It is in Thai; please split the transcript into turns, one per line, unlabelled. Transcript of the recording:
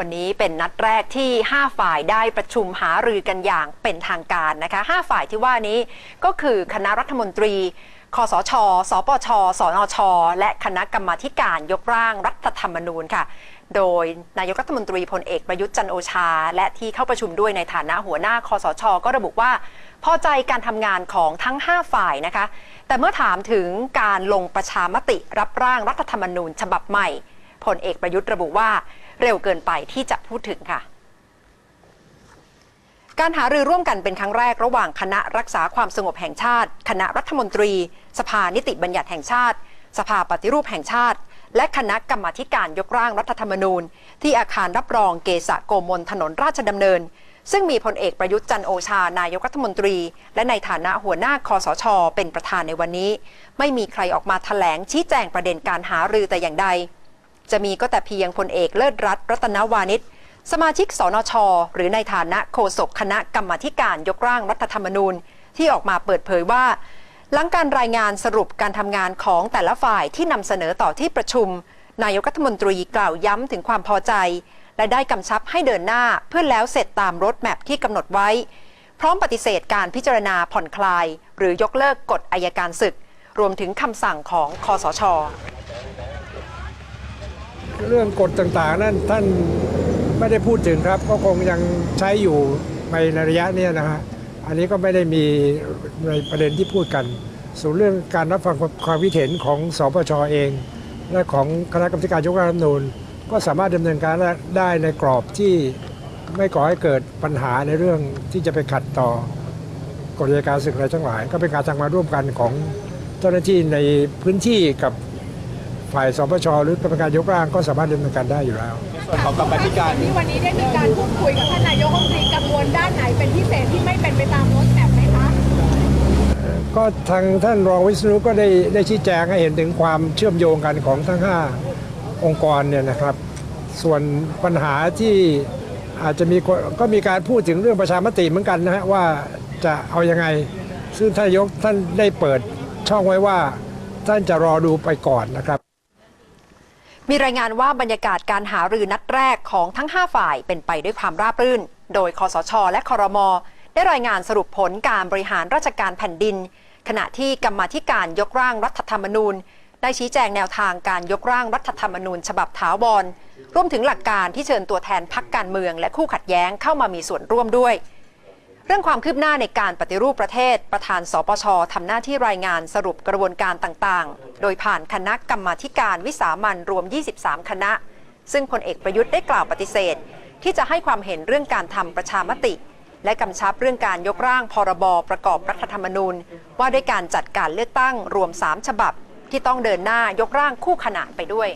วันนี้เป็นนัดแรกที่ 5 ฝ่ายได้ประชุมหารือกันอย่างเป็นทางการนะคะ 5 ฝ่ายที่ว่านี้ก็คือคณะรัฐมนตรี คสช สปช สนช และคณะกรรมาธิการยกร่างรัฐธรรมนูญค่ะ โดยนายกรัฐมนตรีพลเอกประยุทธ์จันโอชา และที่เข้าประชุมด้วยในฐานะหัวหน้าคอสช ก็ระบุว่า พอใจการทำงานของทั้ง 5 ฝ่ายนะคะ แต่เมื่อถามถึงการลงประชามติรับร่างรัฐธรรมนูญฉบับใหม่พลเอกประยุทธ์ระบุว่า เร็วเกินไปที่จะพูดถึงค่ะ การหารือร่วมกันเป็นครั้งแรกระหว่างคณะรักษาความสงบแห่งชาติ คณะรัฐมนตรี สภานิติบัญญัติแห่งชาติ สภาปฏิรูปแห่งชาติ และคณะกรรมาธิการยกร่างรัฐธรรมนูญ ที่อาคารรับรองเกษะโกมลถนนราชดำเนินซึ่งมีพลเอกประยุทธ์จันโอชา นายกรัฐมนตรี และในฐานะหัวหน้าคอสช เป็นประธานในวันนี้ ไม่มีใครออกมาแถลงชี้แจงประเด็นการหารือแต่อย่างใด จะมีก็แต่เพียงพลเอกเลิศรัตน์รัตนวานิชสมาชิกสนช หรือในฐานะโฆษกคณะกรรมาการยกร่างรัฐธรรมนูญ ที่ออกมาเปิดเผยว่า หลังการรายงานสรุปการทำงานของแต่ละฝ่ายที่นำเสนอต่อที่ประชุม นายกรัฐมนตรีกล่าวย้ำถึงความพอใจ และได้กำชับให้เดินหน้าเพื่อแล้วเสร็จตามรถแมพที่กำหนดไว้ พร้อมปฏิเสธการพิจารณาผ่อนคลาย หรือยกเลิกกฎอายการศึก รวมถึงคำสั่งของคอสช
เรื่องกฎต่างๆ นั่นท่านไม่ได้พูดถึงครับ ก็คงยังใช้อยู่ในระยะนี้นะฮะ อันนี้ก็ไม่ได้มีในประเด็นที่พูดกัน ส่วนเรื่องการรับฟังความคิดเห็นของสปชเอง และของคณะกรรมการยกร่างรัฐธรรมนูญ ก็สามารถดำเนินการได้ในกรอบที่ไม่ก่อให้เกิดปัญหาในเรื่องที่จะไปขัดต่อกฎอัยการศึกอะไรทั้งหลาย ก็เป็นการทำงานร่วมกันของเจ้าหน้าที่ในพื้นที่กับ ฝ่ายสปชหรือกรรมการยกร่างก็สามารถดำเนินการได้อยู่แล้ว
ส่วนของกรรมาธิการ
ที่วันนี้ได้มีการพูดคุยกับท่านนายกรัฐมนตรีกังวลด้านไหนเป็นพิเศษที่ไม่เป็นไปตามรถแมพไหมคะ
ก็ทางท่านรองวิศนุก็ได้ได้ชี้แจงให้เห็นถึงความเชื่อมโยงกันของทั้ง 5 องค์กรเนี่ยนะครับ ส่วนปัญหาที่อาจจะมีคนก็มีการพูดถึงเรื่องประชามติเหมือนกันนะฮะว่าจะเอายังไง ซึ่งท่านนายกท่านได้เปิดช่องไว้ว่าท่านจะรอดูไปก่อนนะครับ
มีรายงานว่าบรรยากาศการหารือนัดแรกของทั้ง 5 ฝ่ายเป็นไปด้วยความราบรื่น โดยคอสช และคอรมอได้รายงานสรุปผลการบริหารราชการแผ่นดิน ขณะที่กรรมาธิการยกร่างรัฐธรรมนูญ ได้ชี้แจงแนวทางการยกร่างรัฐธรรมนูญ ฉบับถาวรรวมถึงหลักการที่เชิญตัวแทนพักการเมือง และคู่ขัดแย้งเข้ามามีส่วนร่วมด้วย เรื่องความคืบหน้าในการปฏิรูปประเทศ ประธานสปชทำหน้าที่รายงานสรุปกระบวนการต่างๆ โดยผ่านคณะกรรมาธิการวิสามันรวม 23 คณะ ซึ่งพลเอกประยุทธ์ได้กล่าวปฏิเสธ ที่จะให้ความเห็นเรื่องการทำประชามติ และกำชับเรื่องการยกร่างพรบประกอบรัฐธรรมนูญ ว่าด้วยการจัดการเลือกตั้งรวม 3 ฉบับ ที่ต้องเดินหน้ายกร่างคู่ขนานไปด้วย